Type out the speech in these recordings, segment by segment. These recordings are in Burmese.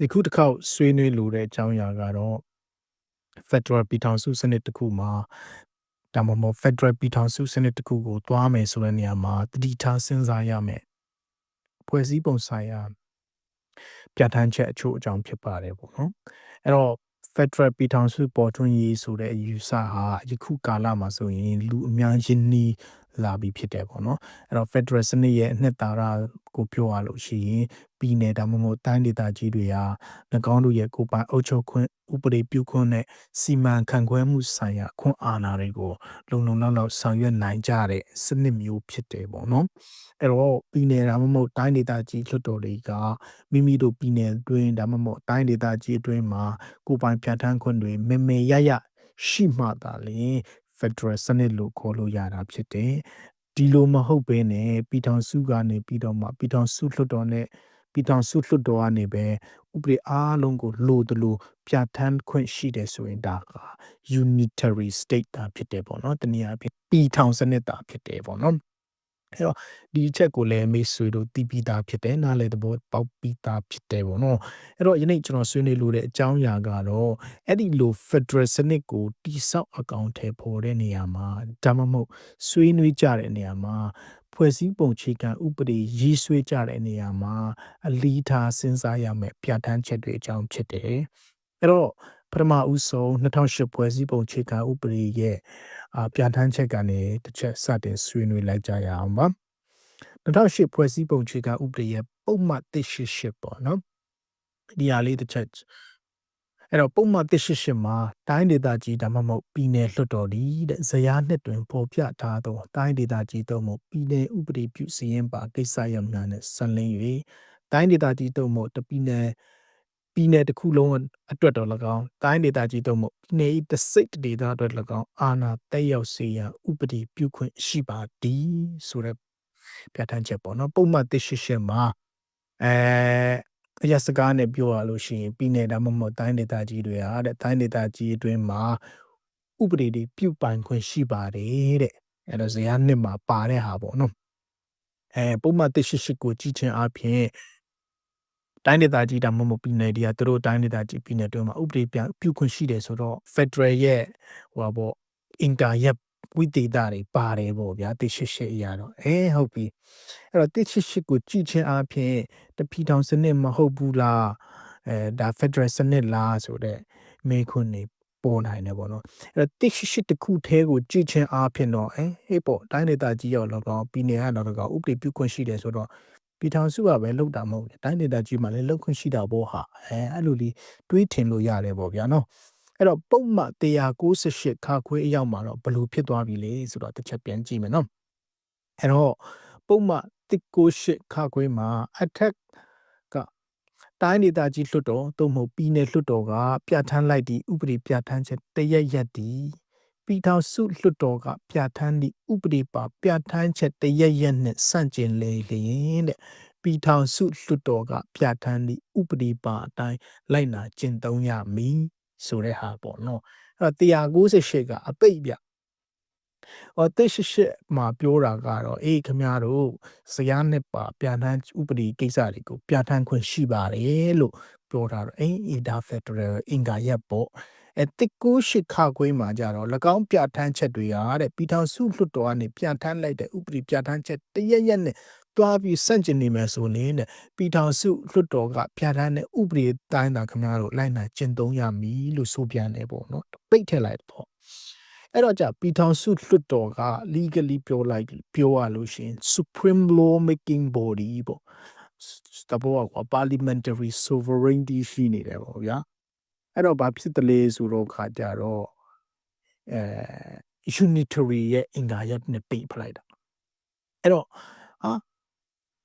ဒီခုတစ်ခေါက်ဆွေးနွေးလိုတဲ့အကြောင်းအရာကတော့ Federal ပြည်ထောင်စုစနစ်တစ်ခုမှာဒါမှမဟုတ် Federal ပြည်ထောင်စုစနစ်တစ်ခုကိုသွားမယ်ဆိုတဲ့နေရာမှာတတိထားစဉ်းစားရမယ်ဖွဲ့စည်းပုံဆိုင်ရာပြဋ္ဌာန်းချက်အချို့အကြောင်းဖြစ်ပါတယ်ပေါ့နော်အဲ့တော့ Federal ပြည်ထောင်စုပေါ်ထွန်းရေးဆိုတဲ့အယူဆဟာယခုကာလမှာဆိုရင်လူအများရင်းနှီး လာပြီဖြစ်တယ်ပေါ့နော်အဲ့တော့ Federal စနစ်ရဲ့အနှစ်သာရကိုပြောရလို့ရှိရင်ပြည်နယ်ဒါမှမဟုတ်တိုင်းဒေသကြီးတွေဟာ၎င်းတို့ရဲ့ကိုယ်ပိုင်အုပ်ချုပ်ခွင့်ဥပဒေပြုခွင့်နဲ့စီမံခန့်ခွဲမှုဆိုင်ရာခွင့်အာဏာတွေကိုလုံလုံလောက်လောက်ဆောင်ရွက်နိုင်ကြတဲ့စနစ်မျိုးဖြစ်တယ်ပေါ့နော်အဲ့တော့ပြည်နယ်ဒါမှမဟုတ်တိုင်းဒေသကြီးလွှတ်တော်တွေကမိမိတို့ပြည်နယ်အတွင်းဒါမှမဟုတ်တိုင်းဒေသကြီးအတွင်းမှာကိုယ်ပိုင်ပြဋ္ဌာန်းခွင့်တွေမေမေရရရှိမှသာလျှင် Federal စနစ်လို့ခေါ်လို့ရတာဖြစ်တယ်ဒီလိုမဟုတ်ဘဲနဲ့ပြည်ထောင်စုကနေပြီးတော့မှပြည်ထောင်စုလွှတ်တော်နဲ့ပြည်ထောင်စုလွှတ်တော်ကနေပဲဥပဒေအားလုံးကိုလိုတလို့ပြဋ္ဌာန်းခွင့်ရှိတယ်ဆိုရင်ဒါက unitary state တာဖြစ်တယ်ပေါ့နော်တနည်းအားဖြင့်ပြည်ထောင်စနစ်တာဖြစ်တယ်ပေါ့နော် အဲ့တော့ဒီအချက်ကိုလည်းမိတ်ဆွေတို့သိပြီးသားဖြစ်တယ်နားလည်သဘောပေါက်ပြီးသားဖြစ်တယ်ပေါ့နော်အဲ့တော့ယနေ့ကျွန်တော်ဆွေးနွေးလို့တဲ့အကြောင်းအရာကတော့အဲ့ဒီလို Federal စနစ်ကိုတိဆောက်အကောင့်ထဲပေါ်တဲ့နေရာမှာဒါမှမဟုတ်ဆွေးနွေးကြတဲ့နေရာမှာဖွဲ့စည်းပုံခြေကံဥပဒေရေးဆွဲကြတဲ့နေရာမှာအလီထားစဉ်းစားရမယ်ပြဋ္ဌာန်းချက်တွေအကြောင်းဖြစ်တယ်အဲ့တော့ပထမဦးဆုံး2008ဖွဲ့စည်းပုံခြေကံဥပဒေရဲ့အာ ပြဋ္ဌာန်းချက်ကနေတစ်ချက်စတင်ဆွေးနွေးလိုက်ကြရအောင်ပါ2008ဖွဲ့စည်းပုံခြေကံဥပဒေရဲ့ပုံမှန်188ပေါ့နော်ဒီဟာလေးတစ်ချက်အဲ့တော့ပုံမှန်188မှာတိုင်းဒေသကြီးဒါမှမဟုတ်ပြည်နယ်လွှတ်တော်ဒီတဲ့ဇယားနှစ်တွင်ပေါ်ပြထားသောတိုင်းဒေသကြီးတို့မှပြည်နယ်ဥပဒေပြုစည်းရင်ပါကိစ္စရပ်များနဲ့ဆက်လင်း၍တိုင်းဒေသကြီးတို့မှတပြည်နယ် ပြည်နယ်တစ်ခုလုံးအတွက်တော်၎င်းတိုင်းဒေသကြီးတို့မှပြည်နယ်၏တစိတ်ဒေသအတွက်၎င်းအာဏာတက်ရောက်စေရန်ဥပဒေပြုခွင့်ရှိပါသည်ဆိုတဲ့ပြဋ္ဌာန်းချက်ပေါ့နော်ပုံမှန်188မှာအဲအရစကားနဲ့ပြောရလို့ရှိရင်ပြည်နယ်ဒါမှမဟုတ်တိုင်းဒေသကြီးတွေဟာတဲ့တိုင်းဒေသကြီးအတွင်းမှာဥပဒေတွေပြုပိုင်ခွင့်ရှိပါတယ်တဲ့အဲ့တော့ဇယားနှစ်မှာပါတဲ့ဟာပေါ့နော်အဲပုံမှန်188ကိုကြည့်ချင်းအပြင် တိုင်းဒေသကြီးဒါမှမဟုတ်ပြည်နယ်တွေကသူတို့တိုင်းဒေသကြီးပြည်နယ်တွင်းမှာဥပဒေပြပြုခွင့်ရှိတယ်ဆိုတော့ Federal ရဲ့ဟိုပါပေါ့ Inter ရဲ့ဝိသေသတွေပါတယ်ပေါ့ဗျာ188အရာတော့အဲဟုတ်ပြီအဲ့တော့188ကိုကြည့်ချင်းအပြင်တပီထောင်စနစ်မဟုတ်ဘူးလားအဲဒါ Federal စနစ်လားဆိုတော့မေခွန်းနေပေါ်နိုင်တယ်ပေါ့နော်အဲ့တော့188တခုထဲကိုကြည့်ချင်းအားဖြင့်တော့အဲဟေးပေါ့တိုင်းဒေသကြီးရောက်တော့ကောင်ပြည်နယ်ကတော့ကောင်ဥပဒေပြုခွင့်ရှိတယ်ဆိုတော့ ပြည်ထောင်စုကပဲလောက်တာမဟုတ်ဘူးတိုင်းဒေသကြီးမှာလည်းလောက်ခွင့်ရှိတာပေါ့ဟာအဲအဲ့လိုလေးတွေးထင်လို့ရတယ်ပေါ့ဗျာနော်အဲ့တော့ပုံမှန်198ခါခွေးအရောက်မှာတော့ဘလို့ဖြစ်သွားပြီလေဆိုတော့တစ်ချက်ပြန်ကြည့်မယ်နော်အဲ့တော့ပုံမှန်198ခါခွေးမှာ attack ကတိုင်းဒေသကြီးလွှတ်တော်သို့မဟုတ်ပြည်နယ်လွှတ်တော်ကပြဋ္ဌာန်းလိုက်သည့်ဥပဒေပြဋ္ဌာန်းချက်တရက်ရက်တည် ပြည်ထောင်စုလွှတ်တော်ကပြဋ္ဌာန်းသည့်ဥပဒေပါပြဋ္ဌာန်းချက်တရက်ရက်နဲ့ဆန့်ကျင်လေလျင်တဲ့ပြည်ထောင်စုလွှတ်တော်ကပြဋ္ဌာန်းသည့်ဥပဒေပါအတိုင်းလိုက်နာကျင့်သုံးရမည်ဆိုတဲ့ဟာပေါ့နော်အဲ့တော့198ကအပိတ်ပြဟော188မှာပြောတာကတော့အေးခမရတို့ဇယားနှစ်ပါပြဋ္ဌာန်းဥပဒေကိစ္စတွေကိုပြဋ္ဌာန်းခွင့်ရှိပါတယ်လို့ပြောတာတော့အေးအေဒါဖက်ဒရယ်အင်္ဂါရက်ပေါ့ အဲတစ်ကိုရှိခခွေးမှာကြတော့၎င်းပြဋ္ဌာန်းချက်တွေဟာတဲ့ပြည်ထောင်စုလွှတ်တော်ကနေပြဋ္ဌာန်းလိုက်တဲ့ဥပဒေပြဋ္ဌာန်းချက်တရက်ရက်နဲ့တွားပြီးစန့်ကျင်နေမယ်ဆိုရင်တဲ့ပြည်ထောင်စုလွှတ်တော်ကပြဋ္ဌာန်းတဲ့ဥပဒေတိုင်းတာခင်ဗျားတို့လိုက်နာကျင့်သုံးရမည်လို့ဆိုပြန်တယ်ပေါ့နော်ပိတ်ထည့်လိုက်ပေါ့အဲ့တော့じゃပြည်ထောင်စုလွှတ်တော်က legally ပြောလိုက်ပြောရလို့ရှိရင် supreme law making body ပေါ့တဘောက parliamentary sovereignty ရှိနေတယ်ပေါ့ဗျာ အဲ့တော့ဘာဖြစ်တလဲဆိုတော့ခါကြတော့အဲ unitary ရဲ့အင်္ဂါရပ်နဲ့ပိတ်ဖလိုက်တာအဲ့တော့ဟာ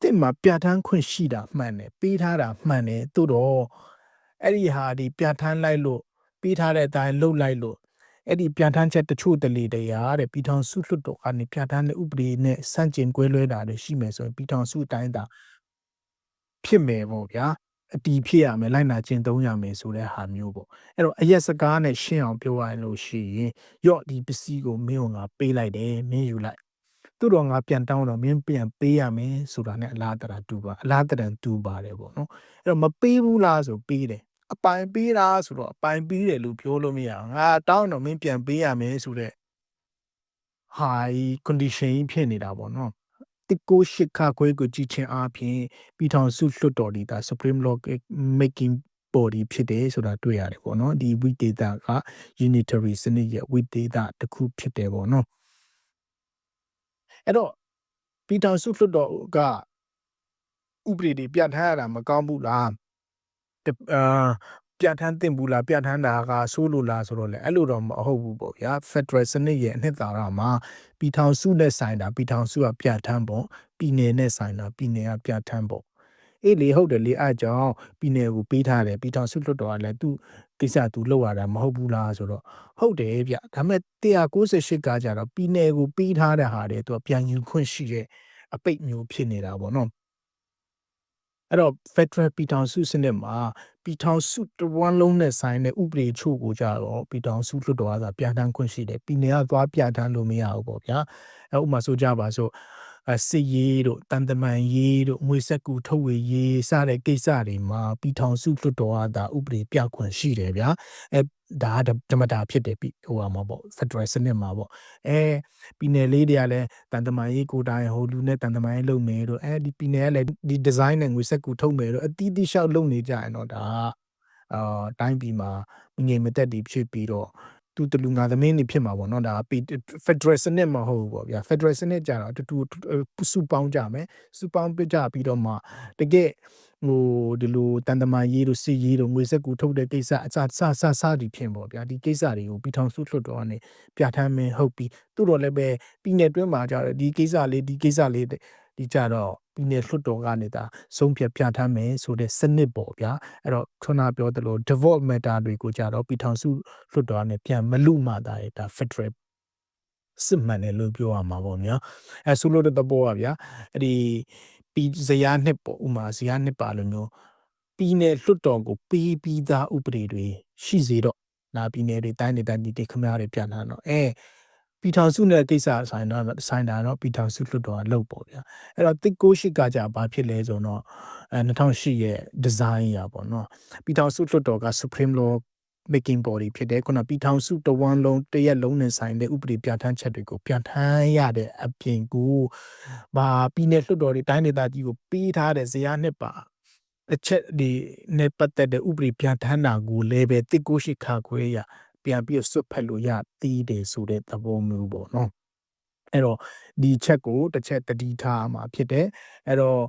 တင်မှာပြဋ္ဌာန်းခွင့်ရှိတာမှန်တယ်ပေးထားတာမှန်တယ်သို့တော့အဲ့ဒီဟာဒီပြဋ္ဌာန်းလိုက်လို့ပေးထားတဲ့အတိုင်းလုပ်လိုက်လို့အဲ့ဒီပြဋ္ဌာန်းချက်တချို့တလေတရားတဲ့ပြည်ထောင်စုလွှတ်တော်ကနေပြဋ္ဌာန်းတဲ့ဥပဒေနဲ့ဆန့်ကျင်ကွဲလွဲတာတွေရှိမယ်ဆိုရင်ပြည်ထောင်စုအတိုင်းတာဖြစ်မယ်ပေါ့ဗျာ အတီးဖြစ်ရမယ်လိုက်နာကျင့်သုံးရမယ်ဆိုတဲ့ဟာမျိုးပေါ့အဲ့တော့အရက်စကားနဲ့ရှင်းအောင်ပြောရရင်လို့ရှိရင်ရော့ဒီပစ္စည်းကိုမင်းကငါပေးလိုက်တယ်မင်းယူလိုက်သူတော်ငါပြန်တောင်းတော့မင်းပြန်ပေးရမယ်ဆိုတာ ਨੇ အလားတရာတူပါအလားတရံတူပါတယ်ပေါ့နော်အဲ့တော့မပေးဘူးလားဆိုပေးတယ်အပိုင်ပေးတာဆိုတော့အပိုင်ပေးတယ်လို့ပြောလို့မရအောင်ငါတောင်းတော့မင်းပြန်ပေးရမယ်ဆိုတဲ့ high condition ကြီးဖြစ်နေတာပေါ့နော် တစ်ကိုရှိခါခွဲကိုကြည့်ချင်းအပြင်ပြည်ထောင်စုလွှတ်တော်ဒီဒါ supreme law making body ဖြစ်တယ်ဆိုတာတွေ့ရတယ်ပေါ့နော်ဒီ weak data က unitary စနစ်ရဲ့ weak data တစ်ခုဖြစ်တယ်ပေါ့နော်အဲ့တော့ပြည်ထောင်စုလွှတ်တော်ကဥပဒေတွေပြဋ္ဌာန်းရတာမကောင်းဘူးလားတအာ ပြဋ္ဌာန်းတင်ဘူးလားပြဋ္ဌာန်းတာကဆိုးလို့လားဆိုတော့လေအဲ့လိုတော့မဟုတ်ဘူးပေါ့ဗျာ Federal စနစ်ရဲ့အနှစ်သာရမှာပြည်ထောင်စုနဲ့ဆိုင်တာပြည်ထောင်စုကပြဋ္ဌာန်းပေါ့ပြည်နယ်နဲ့ဆိုင်တာပြည်နယ်ကပြဋ္ဌာန်းပေါ့အေးလေဟုတ်တယ်လေအဲ့ကြောင့်ပြည်နယ်ကိုပေးထားတယ်ပြည်ထောင်စုလွှတ်တော်ကလည်းသူကိစ္စသူလုပ်ရတာမဟုတ်ဘူးလားဆိုတော့ဟုတ်တယ်ဗျဒါပေမဲ့198ကကြတော့ပြည်နယ်ကိုပေးထားတဲ့ဟာတွေသူကပြန်ယူခွင့်ရှိတဲ့အပိတ်မျိုးဖြစ်နေတာပေါ့နော်အဲ့တော့ Federal ပြည်ထောင်စုစနစ်မှာ ပြည်ထောင်စုတဝန်းလုံးနဲ့ဆိုင်တဲ့ဥပဒေချို့ကိုကြတော့ပြည်ထောင်စုလွှတ်တော်ကသာပြဋ္ဌာန်းခွင့်ရှိတယ်ပြည်နယ်ကသွားပြဋ္ဌာန်းလို့မရဘူးပေါ့ဗျာအဲ့ဥပမာဆိုကြပါစို့အစစ်ရေးတို့တန်တမန်ရေးတို့ငွေဆက်ကူထုတ်ဝေရေးစတဲ့ကိစ္စတွေမှာပြည်ထောင်စုလွှတ်တော်ကသာဥပဒေပြခွင့်ရှိတယ်ဗျာအဲ ဒါကဓမ္မတာဖြစ်တယ်ပြီဟိုမှာပေါ့ Federal စနစ်မှာပေါ့အဲပြည်နယ်လေးတွေကလည်းတန်တမာရေးကိုတိုင်ဟိုလူနဲ့တန်တမာရေးလုပ်မယ်တို့အဲဒီပြည်နယ်ကလည်းဒီ design နဲ့ငွေဆက်ကူထုတ်မယ်တို့အတီးတီးလျှောက်လုပ်နေကြရင်တော့ဒါအာတိုင်းပြည်မှာငြိမ်မသက်တည်ဖြစ်ပြီးတော့ သူတလူငါသမင်းနေဖြစ်မှာပေါ့နော်ဒါ Federal စနစ်မဟုတ်ဘူးပေါ့ဗျာ Federal စနစ်ကြတော့အတူတူစုပေါင်းကြမယ်စုပေါင်းပြကြပြီးတော့မှတကယ်ဟိုဒီလိုတန်တမာရေးတို့စစ်ရေးတို့ငွေစက်ကူထုတ်တဲ့ကိစ္စအစစစစဒီဖြစ်ပေါ့ဗျာဒီကိစ္စတွေကိုပြည်ထောင်စုလွှတ်တော်ကနေပြဋ္ဌာန်းမင်းဟုတ်ပြီသူတို့လည်းပဲပြည်နယ်တွင်းမှာကြတော့ဒီကိစ္စလေးဒီကိစ္စလေးဒီကြတော့ ပြည်နယ်လွှတ်တော်ကနေဒါဆုံးဖြတ်ပြဋ္ဌာန်းမယ်ဆိုတဲ့စနစ်ပေါ့ဗျာအဲ့တော့ခုနပြောသလို develop matter တွေကိုကြတော့ပြည်ထောင်စုလွှတ်တော်ကနေပြန်မလူမှတာရဒါ federal စစ်မှန်တယ်လို့ပြောရမှာပေါ့ဗျာအဲဆိုလို့တဲ့သဘောပါဗျာအဲ့ဒီပြီးဇယားနှစ်ပေါ့ဥမာဇယားနှစ်ပါလိုမျိုးပြည်နယ်လွှတ်တော်ကိုပေးပြီးသားဥပဒေတွေရှိစေတော့လာပြည်နယ်တွေတိုင်းဒေသကြီးတွေခမားတွေပြန်လာတော့အဲ ပြည်ထောင်စုနဲ့ကိစ္စဆိုင်တော့ဆိုင်တာတော့ပြည်ထောင်စုလွှတ်တော်ကလုပ်ပေါ့ဗျာအဲ့တော့တစ်ကိုရှိကကြဘာဖြစ်လဲဆိုတော့အဲ2008ရဲ့ design ရပါတော့ပြည်ထောင်စုလွှတ်တော်က supreme law making body ဖြစ်တယ်ခုနပြည်ထောင်စုတဝန်းလုံးတရက်လုံးနဲ့ဆိုင်တဲ့ဥပဒေပြဋ္ဌာန်းချက်တွေကိုပြဋ္ဌာန်းရတဲ့အပြင်ကိုဘာပြည်နယ်လွှတ်တော်တွေတိုင်းဒေသကြီးကိုပေးထားတဲ့ဇယားနှစ်ပါအချက်ဒီနဲ့ပတ်သက်တဲ့ဥပဒေပြဋ္ဌာန်းတာကိုလည်းပဲတစ်ကိုရှိခါခွဲရ ပြန်ပြီးဆွတ်ဖက်လို့ရသေးတယ်ဆိုတဲ့သဘောမျိုးပေါ့နော်အဲ့တော့ဒီချက်ကိုတစ်ချက်တတိထားမှာဖြစ်တယ်အဲ့တော့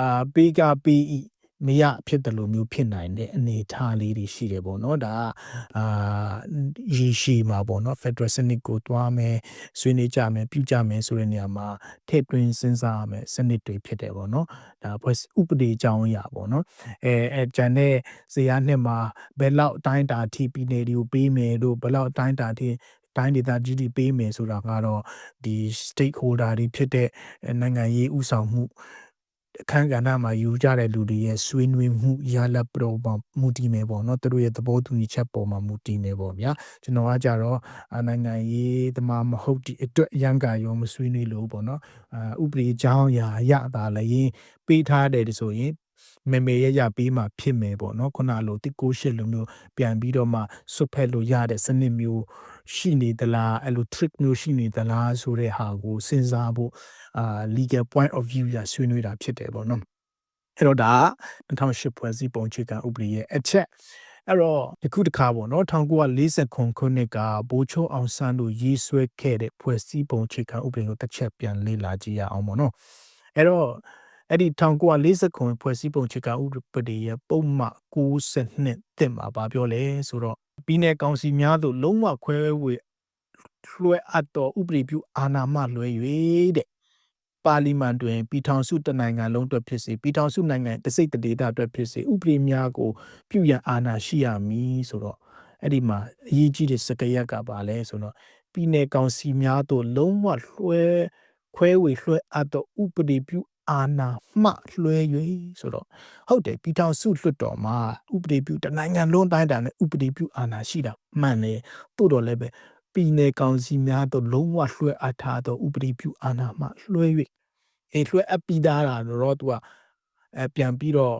အာပေးကပေးဤ မရဖြစ်တယ်လို့မျိုးဖြစ်နိုင်တဲ့အနေအထားလေးတွေရှိတယ်ပေါ့နော်ဒါအာရေရှည်မှာပေါ့နော် Federal စနစ်ကိုတွားမယ်ဆွေးနွေးကြမယ်ပြုကြမယ်ဆိုတဲ့နေရာမှာထည့်သွင်းစဉ်းစားရမယ်စနစ်တွေဖြစ်တယ်ပေါ့နော်ဒါဖွဲ့ဥပဒေကြောင်းအရာပေါ့နော်အဲအဲဂျန်တဲ့ဇေယျနှစ်မှာဘယ်လောက်အတိုင်းတာထိပြည်နယ်တွေကိုပေးမယ်တို့ဘယ်လောက်အတိုင်းတာထိတိုင်းဒေသကြီးတွေပေးမယ်ဆိုတာကတော့ဒီ stakeholder တွေဖြစ်တဲ့နိုင်ငံရေးဥဆောင်မှု အခန်းကဏ္ဍမှာယူကြတဲ့လူတွေရဲ့ဆွေးနွေးမှုရလဒ်ပေါ်မှာမူတည်နေပေါ့နော်သူတို့ရဲ့သဘောတူညီချက်ပေါ်မှာမူတည်နေပေါ့ဗျာကျွန်တော်ကကြတော့နိုင်ငံရေးသမားမဟုတ်ဒီအတွက်ရန်ကရောမဆွေးနွေးလို့ပေါ့နော်အာဥပဒေကြောင်းရာရတာလည်းပေးထားတယ်ဆိုရင်မေမေရရပေးမှဖြစ်မယ်ပေါ့နော်ခုနလိုတစ်ကိုရှစ်လိုမျိုးပြန်ပြီးတော့မှဆွတ်ဖက်လို့ရတဲ့စနစ်မျိုး ရှိနေသလားအဲ့လို trick မျိုးရှိနေသလားဆိုတဲ့ဟာကိုစဉ်းစားဖို့အာ legal point of view ရဆွေးနွေးတာဖြစ်တယ်ပေါ့နော်အဲ့တော့ဒါ2008ဖွဲ့စည်းပုံခြေကဥပဒေရဲ့အချက်အဲ့တော့ဒီခုတစ်ခါပေါ့နော်1940ခုနှစ်ကဘိုးချိုးအောင်ဆန်းတို့ရေးဆွဲခဲ့တဲ့ဖွဲ့စည်းပုံခြေကဥပဒေကိုတစ်ချက်ပြန်လေ့လာကြည့်ရအောင်ပေါ့နော်အဲ့တော့ အဲ့ဒီ1940ခုဖွဲ့စည်းပုံခြေကဥပဒေရဲ့ပုံမှ62တင်မှာဗာပြောလဲဆိုတော့ပြည်내ကောင်စီများသို့လုံးဝခွဲဝေလွှဲအပ်သောဥပဒေပြုအာဏာမှလွှဲ၍တဲ့ပါလီမန်တွင်ပြည်ထောင်စုတနိုင်ငံလုံးအတွက်ဖြစ်စေပြည်ထောင်စုနိုင်ငံတစိတ်တဒေသအတွက်ဖြစ်စေဥပဒေများကို ပြုရန်အာဏာရှိရမည်ဆိုတော့အဲ့ဒီမှာအရေးကြီးတဲ့စကားရက်ကပါလဲဆိုတော့ပြည်내ကောင်စီများသို့လုံးဝလွှဲခွဲဝေလွှဲအပ်သောဥပဒေပြု အာဏာမှလွှဲ၍ဆိုတော့ဟုတ်တယ်ပြည်ထောင်စုလွှတ်တော်မှာဥပဒေပြုတနိုင်ငံလုံးတိုင်းတာနဲ့ဥပဒေပြုအာဏာရှိတာမှန်တယ်တို့တော့လည်းပဲပြည်내ကောင်စီများသို့လုံးဝလွှဲအပ်ထားသောဥပဒေပြုအာဏာမှလွှဲ၍အေးလွှဲအပ်ပြီးသားတာတော့သူကအဲပြန်ပြီးတော့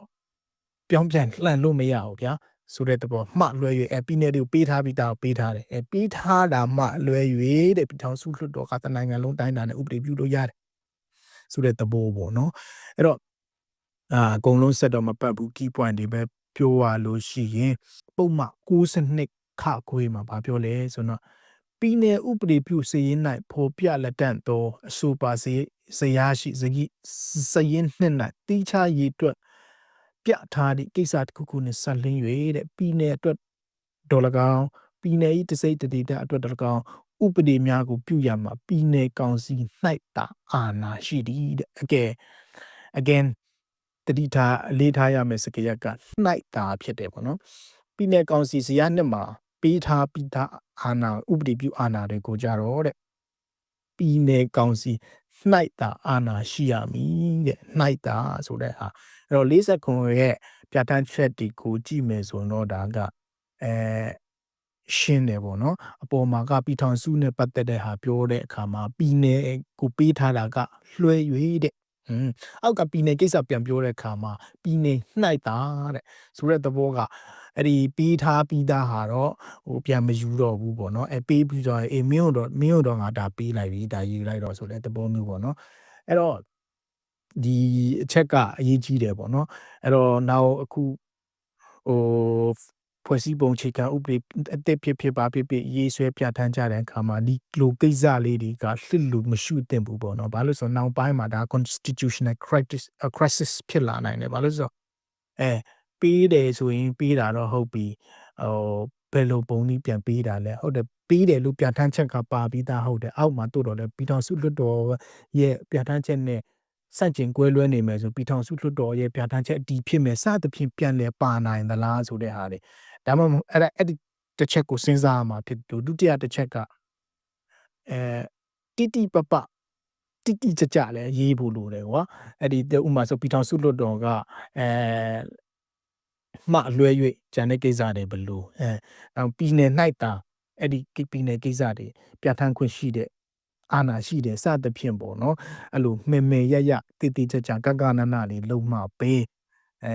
ပြောင်းပြန်လှန်လို့မရဘူးဗျာဆိုတဲ့သဘောမှလွှဲ၍အဲပြည်내တွေကိုပေးထားပြီးသားကိုပေးထားတယ်အဲပေးထားတာမှလွှဲ၍တဲ့ပြည်ထောင်စုလွှတ်တော်ကတနိုင်ငံလုံးတိုင်းတာနဲ့ဥပဒေပြုလို့ရတယ် ဆိုတဲ့သဘောပေါ့နော်အဲ့တော့အာအကုန်လုံးဆက်တော့မပတ်ဘူး key point တွေပဲပြောရလို့ရှိရင်ပုံမှန်62ခခွေးမှာဗာပြောလဲဆိုတော့ပြည်နယ်ဥပဒေပြုစည်ရင်း၌ဖော်ပြလက်တန့်သောအဆိုပါစည်စရာရှိစကိစည်ရင်းနှစ်၌တိချရေးအတွက်ပြထားသည့်ကိစ္စတစ်ခုခုနှင့်ဆက်လင်း၍တဲ့ပြည်နယ်အတွက်ဒေါ်လကောင်ပြည်နယ်ဤတစိတ်တတိတအတွက်ဒေါ်လကောင် ဥပဒေများကိုပြုရမှာပြည်내ကောင်စီ၌တာအာဏာရှိသည်တဲ့အကဲ again တတိထားအလေးထားရမယ်စကားရက်ကနှိုက်တာဖြစ်တယ်ပေါ့နော်ပြည်내ကောင်စီဇယားနှစ်မှာပေးထားပြီးသားအာဏာဥပဒေပြုအာဏာတွေကိုကြတော့တဲ့ပြည်내ကောင်စီနှိုက်တာအာဏာရှိရမည်တဲ့နှိုက်တာဆိုတဲ့ဟာအဲ့တော့40ခုရဲ့ပြဋ္ဌာန်းချက်ဒီကိုကြည့်မယ်ဆိုတော့ဒါကအဲ ရှင်းတယ်ပေါ့နော်အပေါ်မှာကပြည်ထောင်စုနဲ့ပတ်သက်တဲ့ဟာပြောတဲ့အခါမှာပြည်နယ်ကိုပေးထားတာကလွှဲ၍တဲ့ဟွန်းအောက်ကပြည်နယ်ကိစ္စပြန်ပြောတဲ့အခါမှာပြည်နယ်နှိုက်တာတဲ့ဆိုတဲ့သဘောကအဲ့ဒီပေးထားပြီးသားဟာတော့ဟိုပြန်မယူတော့ဘူးပေါ့နော်အဲပေးပြီးတော့အေးမင်းတို့မင်းတို့ငါဒါပေးလိုက်ပြီဒါယူလိုက်တော့ဆိုတဲ့သဘောမျိုးပေါ့နော်အဲ့တော့ဒီအချက်ကအရေးကြီးတယ်ပေါ့နော်အဲ့တော့နောက်အခုဟို ဖွဲ့စည်းပုံအခြေခံဥပဒေအသစ်ဖြစ်ဖြစ်ပါဖြစ်ဖြစ်ရေးဆွဲပြဋ္ဌာန်းကြတဲ့အခါမှာဒီလိုကိစ္စလေးတွေကလှစ်လို့မရှိသင့်ဘူးပေါ့နော်ဘာလို့ဆိုတော့နောက်ပိုင်းမှာဒါ constitutional crisis crisis ဖြစ်လာနိုင်တယ်ဘာလို့ဆိုတော့အဲပေးတယ်ဆိုရင်ပေးတာတော့ဟုတ်ပြီဟိုဘယ်လိုပုံနည်းပြန်ပေးတာလဲဟုတ်တယ်ပေးတယ်လို့ပြဋ္ဌာန်းချက်ကပါပြီးသားဟုတ်တယ်အောက်မှာတို့တော့လဲပြည်ထောင်စုလွှတ်တော်ရဲ့ပြဋ္ဌာန်းချက်နဲ့စန့်ကျင်ကွဲလွဲနေမယ်ဆိုပြည်ထောင်စုလွှတ်တော်ရဲ့ပြဋ္ဌာန်းချက်အတီးဖြစ်မယ်စသဖြင့်ပြန်လဲပါနိုင်သလားဆိုတဲ့ဟာတွေ ဒါမှမဟုတ်အဲ့ဒါအဲ့ဒီတစ်ချက်ကိုစဉ်းစားရမှာဖြစ်လို့ဒုတိယတစ်ချက်ကအဲတိတိပပတိတိကျကျလဲရေးဖို့လိုတယ်ကွာအဲ့ဒီဥမာဆိုပြည်ထောင်စုလွှတ်တော်ကအဲမှလွှဲ၍ဂျန်တဲ့ကိစ္စတွေဘလို့အဲအောင်ပြည်နယ်၌တာအဲ့ဒီပြည်နယ်ကိစ္စတွေပြဋ္ဌာန်းခွင့်ရှိတဲ့အာဏာရှိတယ်စသဖြင့်ပေါ့နော်အဲ့လိုမေမေရရတိတိကျကျကကနနလေးလုံမှပေးအဲ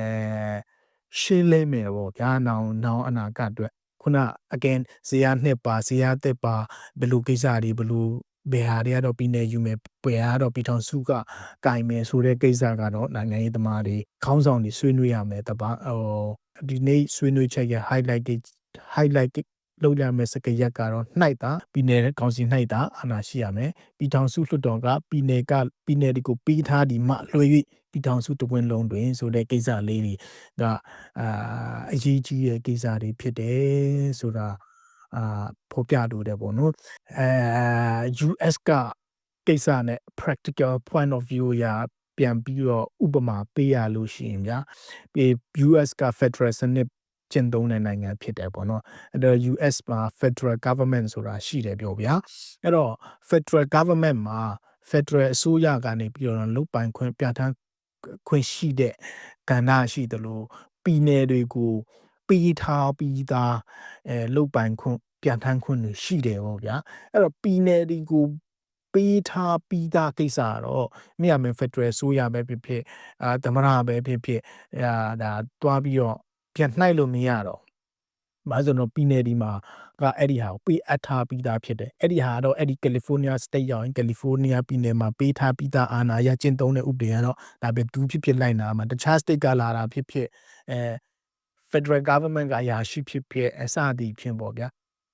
ရှင်းလဲမယ်ပေါ့ဗျာနောင်နောင်အနာဂတ်အတွက်ခုန again ဇေယျနှစ်ပါဇေယျသက်ပါဘယ်လိုကိစ္စတွေဘယ်လိုဘယ်ဟာတွေကတော့ပြည်နယ်ယူမယ်ဘယ်ဟာကတော့ပြည်ထောင်စုကကင်မယ်ဆိုတဲ့ကိစ္စကတော့နိုင်ငံရေးသမားတွေခေါင်းဆောင်တွေဆွေးနွေးရမယ်တပါဟိုဒီနေ့ဆွေးနွေးချက်ရဲ့ highlight highlight လောက်ရမယ်စကရက်ကတော့နှိုက်တာပြည်နယ်ကောင်စီနှိုက်တာအာဏာရှိရမယ်ပြည်ထောင်စုလွှတ်တော်ကပြည်နယ်ကပြည်နယ်တွေကိုပြီးထားဒီမှလွှဲ၍ပြည်ထောင်စုတဝင်းလုံးတွင်ဆိုတဲ့ကိစ္စလေးတွေကအာအရေးကြီးတဲ့ကိစ္စတွေဖြစ်တယ်ဆိုတာအာဖော်ပြလိုတယ်ပေါ့နော်အဲ US ကကိစ္စနဲ့ practical point of view ရာပြန်ပြီးတော့ဥပမာပေးရလို့ရှိရင်ဗျာ US က federal စနစ် ကျင့်သုံးတဲ့နိုင်ငံဖြစ်တယ်ပေါ့နော်အဲ့တော့ US မှာ federal government ဆိုတာရှိတယ်ပြောဗျာအဲ့တော့ federal government မှာ federal အစိုးရကနေပြီးတော့လုတ်ပိုင်ခွင့်ပြဋ္ဌာန်းခွင့်ရှိတဲ့ကဏ္ဍရှိတယ်လို့ပြည်နယ်တွေကိုပေးထားပြီးသားအဲလုတ်ပိုင်ခွင့်ပြဋ္ဌာန်းခွင့်ရှိတယ်ပေါ့ဗျာအဲ့တော့ပြည်နယ်တွေကိုပေးထားပြီးသားကိစ္စကတော့မြရမင်းဖက်ဒရယ်ဆိုရပဲဖြစ်ဖြစ်အာသမရပဲဖြစ်ဖြစ်အာဒါတွားပြီးတော့ ပြန်နှိုက်လို့မရတော့ဘာလို့ဆိုတော့ပြည်နယ်ဒီမှာကအဲ့ဒီဟာကိုပေးအပ်ထားပြီးသားဖြစ်တယ်အဲ့ဒီဟာတော့အဲ့ဒီကယ်လီဖိုးနီးယားစတိတ်ရောက်ရင်ကယ်လီဖိုးနီးယားပြည်နယ်မှာပေးထားပြီးသားအာဏာရကျင့်သုံးတဲ့ဥပဒေကတော့ဒါပဲတူဖြစ်ဖြစ်လိုက်နာမှာတခြား state ကလာတာဖြစ်ဖြစ်အဲ federal government ကရာရှိဖြစ်ဖြစ်အစသည်ဖြင့်ပေါ့ဗျာ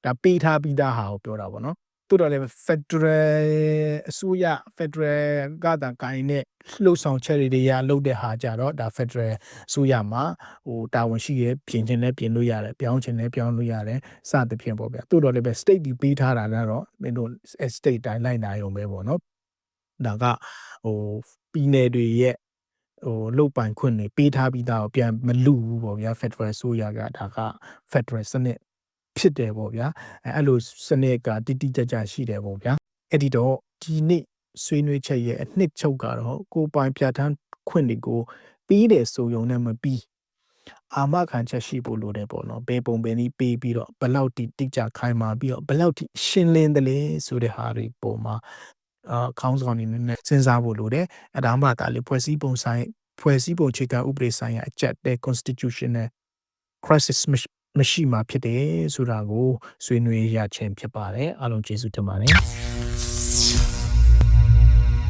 ဒါပေးထားပြီးသားဟာကိုပြောတာပေါ့နော် တိုးတော်လည်း federal အစိုးရ federal ကတာကိုင်းနဲ့လှုပ်ဆောင်ချက်တွေရလုပ်တဲ့ဟာကြတော့ဒါ federal အစိုးရမှာဟိုတာဝန်ရှိရပြင်ချင်လည်းပြင်လို့ရတယ်ပြောင်းချင်လည်းပြောင်းလို့ရတယ်စသဖြင့်ပေါ့ဗျာတိုးတော်လည်းပဲ state ဒီပေးထားတာတော့မင်းတို့ state တိုင်းလိုက်နိုင်အောင်ပဲပေါ့နော်ဒါကဟိုပြည်နယ်တွေရဲ့ဟိုလုတ်ပိုင်ခွင့်တွေပေးထားပြီးသားကိုပြန်မလူဘူးပေါ့ဗျာ Federal ဆိုရကဒါက Federal စနစ် ဖြစ်တယ်ပေါ့ဗျာအဲအဲ့လိုစနစ်ကတိတိကျကျရှိတယ်ပေါ့ဗျာအဲ့ဒီတော့ဒီနေ့ဆွေးနွေးချက်ရဲ့အနှစ်ချုပ်ကတော့ကိုပိုင်ပြဋ္ဌာန်းခွင့်တွေကိုပြီးတယ်ဆိုရုံနဲ့မပြီးအာမခံချက်ရှိဖို့လိုတယ်ပေါ့နော်ဘယ်ပုံဘယ်နည်းပေးပြီးတော့ဘယ်လောက်တိတိကျခိုင်မာပြီးတော့ဘယ်လောက်ထိရှင်းလင်းတယ်လဲဆိုတဲ့ဟာတွေပုံမှာအာခေါင်းဆောင်နေနဲ့စဉ်းစားဖို့လိုတယ်အဲဒါမှဒါလေဖွဲ့စည်းပုံဆိုင်ဖွဲ့စည်းပုံအခြေခံဥပဒေဆိုင်ရာအချက်တဲ့ constitutional crisis မရှိ မရှိမှာဖြစ်တယ်ဆိုတာကိုဆွေးနွေးရခြင်းဖြစ်ပါတယ်အားလုံးကျေးဇူးတင်ပါတယ်